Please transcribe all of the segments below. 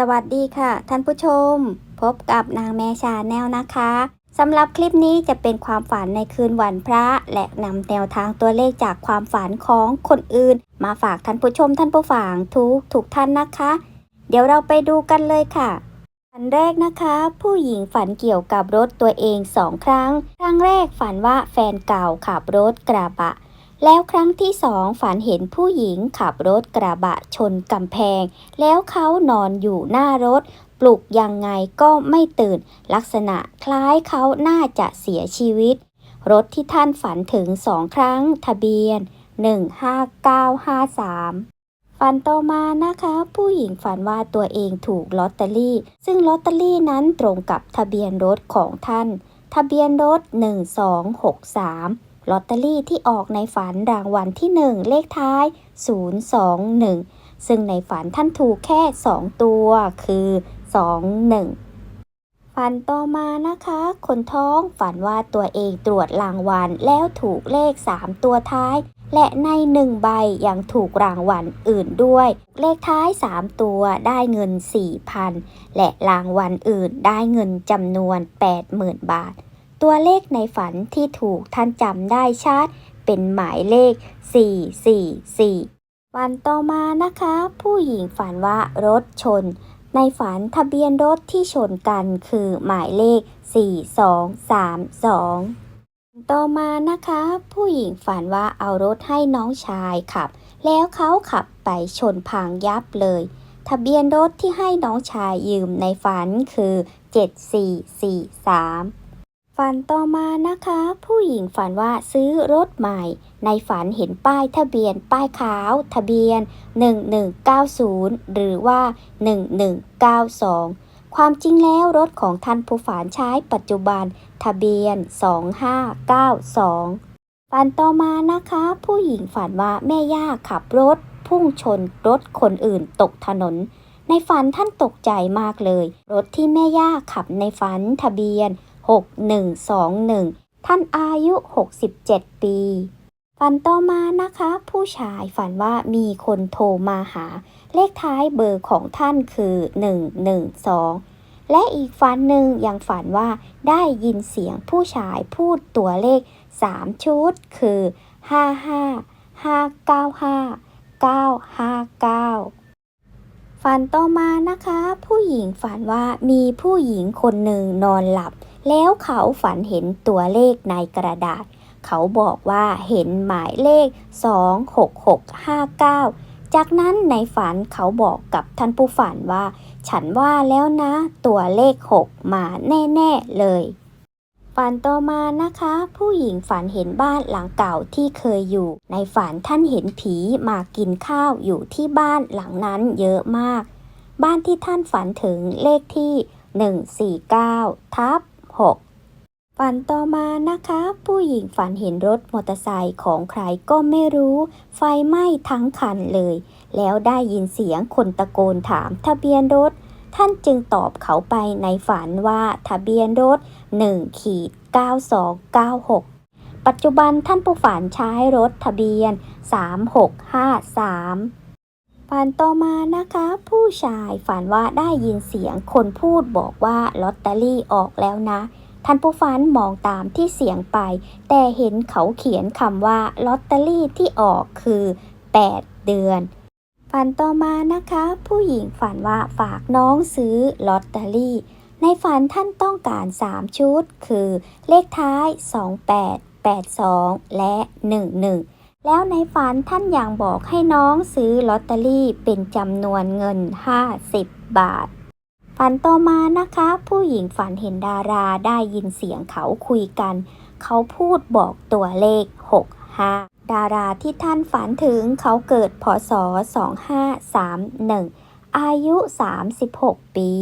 สวัสดีค่ะ ท่านผู้ชม พบกับนางแม่ชาแนลนะคะสำหรับคลิปนี้จะเป็นความฝันในคืนวันพระ และนำแนวทางตัวเลขจากความฝันของคนอื่น มาฝากท่านผู้ชมท่านผู้ฟังทุกทุกท่านนะคะ เดี๋ยวเราไปดูกันเลยค่ะฝันแรกนะคะ ผู้หญิงฝันเกี่ยวกับรถตัวเองสองครั้ง ครั้งแรกฝันว่าแฟนเก่าขับรถกระบะ แล้วครั้งที่สองฝันเห็นผู้หญิงขับรถกระบะชนกำแพง แล้วเขานอนอยู่หน้ารถ ปลุกยังไงก็ไม่ตื่น ลักษณะคล้ายเขาน่าจะเสียชีวิต รถที่ท่านฝันถึงสองครั้งทะเบียน 15953ฝันต่อมานะคะ ผู้หญิงฝันว่าตัวเองถูกลอตเตอรี่ ซึ่งลอตเตอรี่นั้นตรงกับทะเบียนรถของท่าน ทะเบียนรถ 1263 ลอตเตอรี่ที่ออกในฝันรางวัลที่ 1 เลขท้าย 021 ซึ่งในฝันท่านถูกแค่ 2 ตัวคือ 21 ฝันต่อมานะคะ คนท้องฝันว่าตัวเองตรวจรางวัลแล้วถูกเลข 3 ตัวท้าย และใน 1 ใบยังถูกรางวัลอื่นด้วย เลขท้าย 3 ตัวได้เงิน 4,000 และรางวัลอื่นได้เงินจำนวน 80,000 บาท ตัวเลขในฝันที่ถูกท่านจำได้ชัดเป็นหมายเลข 444 วันต่อมานะคะ ผู้หญิงฝันว่ารถชน ในฝันทะเบียนรถที่ชนกันคือหมายเลข 4232 ต่อมานะคะ ผู้หญิงฝันว่าเอารถให้น้องชายขับ แล้วเขาขับไปชนพังยับเลย ทะเบียนรถที่ให้น้องชายยืมในฝันคือ 7443 ฝันต่อมานะคะ ผู้หญิงฝันว่าซื้อรถใหม่ ในฝันเห็นป้ายทะเบียน ป้ายขาว ทะเบียน 1190 หรือว่า 1192 ความจริงแล้วรถของท่านผู้ฝันใช้ปัจจุบัน ทะเบียน 2592 ฝันต่อมานะคะ ผู้หญิงฝันว่าแม่ย่าขับรถ พุ่งชนรถคนอื่นตกถนน ในฝันท่านตกใจมากเลย รถที่แม่ย่าขับในฝันทะเบียน 6121 ท่านอายุ 67 ปี ฝันต่อมานะคะ ผู้ชายฝันว่ามีคนโทรมาหา เลขท้ายเบอร์ของท่านคือ 112 และอีกฝันหนึ่งยังฝันว่าได้ยินเสียงผู้ชายพูดตัวเลข 3 ชุด คือ 55 595 959ฝันต่อมานะคะ ผู้หญิงฝันว่ามีผู้หญิงคนหนึ่งนอนหลับ แล้วเขาฝันเห็นตัวเลขในกระดาษ เขาบอกว่าเห็นหมายเลข 26659 จากนั้นในฝันเขาบอกกับท่านผู้ฝันว่า ฉันว่าแล้วนะ ตัวเลข 6 มาแน่ๆเลย ฝันต่อมานะคะ ผู้หญิงฝันเห็นบ้านหลังเก่าที่เคยอยู่ ในฝันท่านเห็นผีมากินข้าวอยู่ที่บ้านหลังนั้นเยอะมาก บ้านที่ท่านฝันถึงเลขที่ 149 ทับ 6 ฝันต่อมานะคะ ผู้หญิงฝันเห็นรถมอเตอร์ไซค์ของใครก็ไม่รู้ ไฟไหม้ทั้งคันเลย แล้วได้ยินเสียงคนตะโกนถามทะเบียนรถ ท่านจึงตอบเขาไปในฝันว่าทะเบียนรถ1ขีด9296ปัจจุบันท่านผู้ฝันใช้รถทะเบียน 3653 ฝันต่อมานะคะ ผู้ชายฝันว่าได้ยินเสียงคนพูดบอกว่าลอตเตอรี่ออกแล้วนะ ท่านผู้ฝันมองตามที่เสียงไป แต่เห็นเขาเขียนคำว่าลอตเตอรี่ที่ออกคือ 8 เดือนฝันต่อมานะคะ ผู้หญิงฝันว่าฝากน้องซื้อลอตเตอรี่ ในฝันท่านต้องการ 3 ชุด คือ เลขท้าย 28 82 และ 11 แล้วในฝันท่านอยังบอกให้น้องซื้อลอตเตอรี่เป็นจำนวนเงิน 50 บาท ฝันต่อมานะคะ ผู้หญิงฝันเห็นดาราได้ยินเสียงเขาคุยกัน เขาพูดบอกตัวเลข 65 ดาราที่ท่านฝันถึงเขาเกิดพศ 2531 อายุ 36 ปี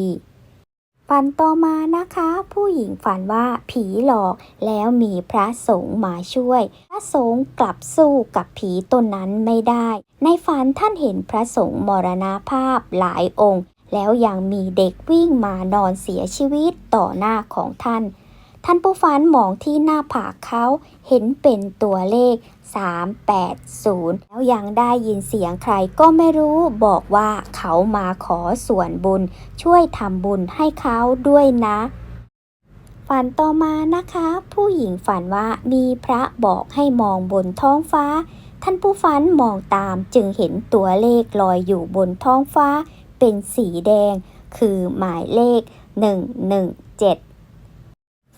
ฝันต่อมานะคะ ผู้หญิงฝันว่าผีหลอกแล้วมีพระสงฆ์มาช่วย พระสงฆ์กลับสู้กับผีตนนั้นไม่ได้ ในฝันท่านเห็นพระสงฆ์มรณภาพหลายองค์ แล้วยังมีเด็กวิ่งมานอนเสียชีวิตต่อหน้าของท่าน ท่านผู้ฟันมองที่หน้าผากเขาเห็นเป็นตัวเลข 380 แล้วยังได้ยินเสียงใครก็ไม่รู้บอกว่าเขามาขอส่วนบุญ ช่วยทำบุญให้เขาด้วยนะ ฝันต่อมานะคะ ผู้หญิงฝันว่ามีพระบอกให้มองบนท้องฟ้า ท่านผู้ฝันมองตามจึงเห็นตัวเลขลอยอยู่บนท้องฟ้า เป็นสีแดง คือหมายเลข 117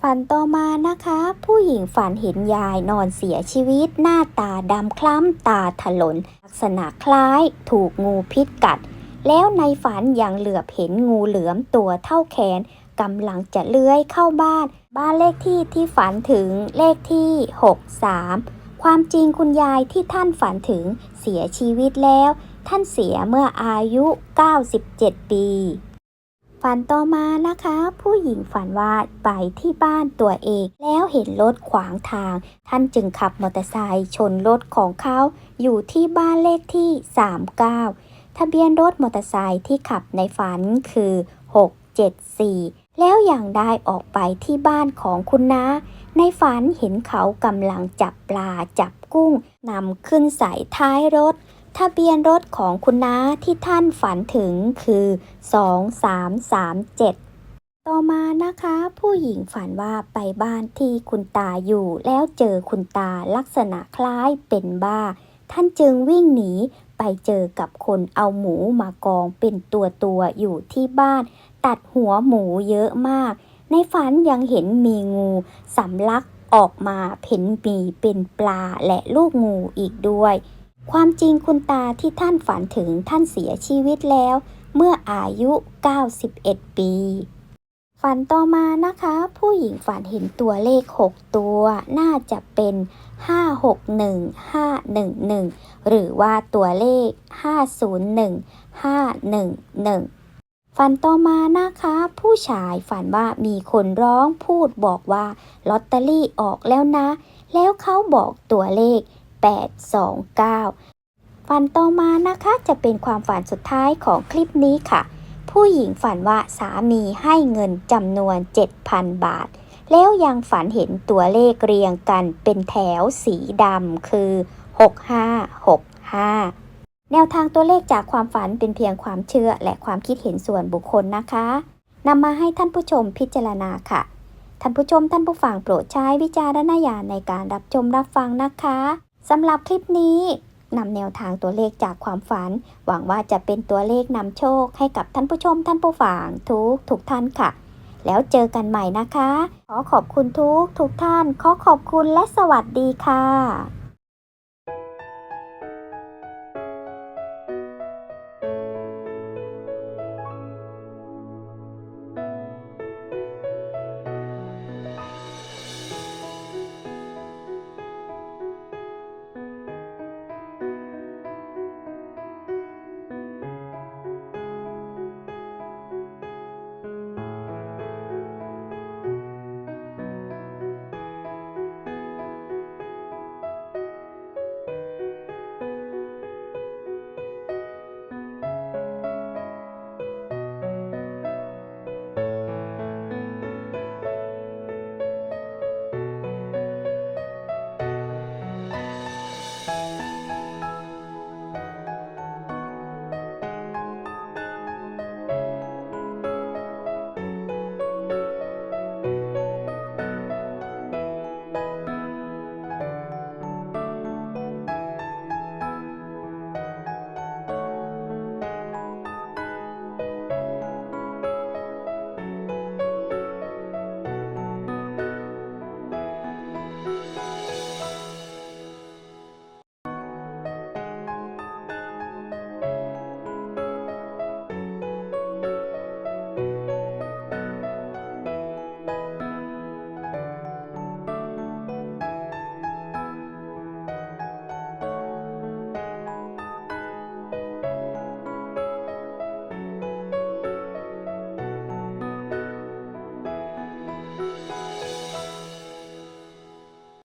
ฝันต่อมานะคะ ผู้หญิงฝันเห็นยายนอนเสียชีวิต หน้าตาดำคล้ำตาถลน ลักษณะคล้าย ถูกงูพิษกัด แล้วในฝันยังเหลือบเห็นงูเหลือมตัวเท่าแขนกำลังจะเลื้อยเข้าบ้าน บ้านเลขที่ที่ฝันถึงเลขที่ 63 ความจริงคุณยายที่ท่านฝันถึงเสียชีวิตแล้ว ท่านเสียเมื่ออายุ 97 ปี ฝันต่อมานะคะ ผู้หญิงฝันว่าไปที่บ้านตัวเอง แล้วเห็นรถขวางทาง ท่านจึงขับมอเตอร์ไซค์ชนรถของเขาอยู่ที่บ้านเลขที่ 39 ทะเบียนรถมอเตอร์ไซค์ที่ขับในฝันคือ 674 แล้วอยังได้ออกไปที่บ้านของคุณน้าในฝันเห็นเขากำลังจับปลาจับกุ้งนำขึ้นใส่ท้ายรถ ทะเบียนรถของคุณน้าที่ท่านฝันถึงคือ 2337ต่อมานะคะ ผู้หญิงฝันว่าไปบ้านที่คุณตาอยู่ แล้วเจอคุณตาลักษณะคล้ายเป็นบ้า ท่านจึงวิ่งหนีไปเจอกับคนเอาหมูมากองเป็นตัวตัวๆอยู่ที่บ้าน ตัดหัวหมูเยอะมาก ในฝันยังเห็นมีงูสำลักออกมาเพ่นมีเป็นปลาและลูกงูอีกด้วย ความจริงคุณตาที่ท่านฝันถึงท่านเสียชีวิตแล้ว เมื่ออายุ 91 ปี ฝันต่อมานะคะ ผู้หญิงฝันเห็นตัวเลข 6 ตัว น่าจะเป็น 561 511 หรือว่าตัวเลข 501 511 ฝันต่อมานะคะ ผู้ชายฝันว่ามีคนร้องพูดบอกว่าลอตเตอรี่ออกแล้วนะ แล้วเขาบอกตัวเลข 829 ฝันต่อมานะคะจะเป็นความฝันสุดท้ายของคลิปนี้ค่ะ ผู้หญิงฝันว่าสามีให้เงินจำนวน 7,000 บาท แล้วยังฝันเห็นตัวเลขเรียงกันเป็นแถวสีดำคือ 6565แนวทางตัวเลขจากความฝันเป็นเพียงความเชื่อและความคิดเห็นส่วนบุคคลนะคะนำมาให้ท่านผู้ชมพิจารณาค่ะ ท่านผู้ชมท่านผู้ฟังโปรดใช้วิจารณญาณในการรับชมรับฟังนะคะ สำหรับคลิปนี้นำแนวทางตัวเลขจากความฝัน หวังว่าจะเป็นตัวเลขนำโชคให้กับท่านผู้ชมท่านผู้ฟังทุกทุกท่านค่ะ แล้วเจอกันใหม่นะคะ ขอขอบคุณทุกทุกท่าน ขอขอบคุณและสวัสดีค่ะ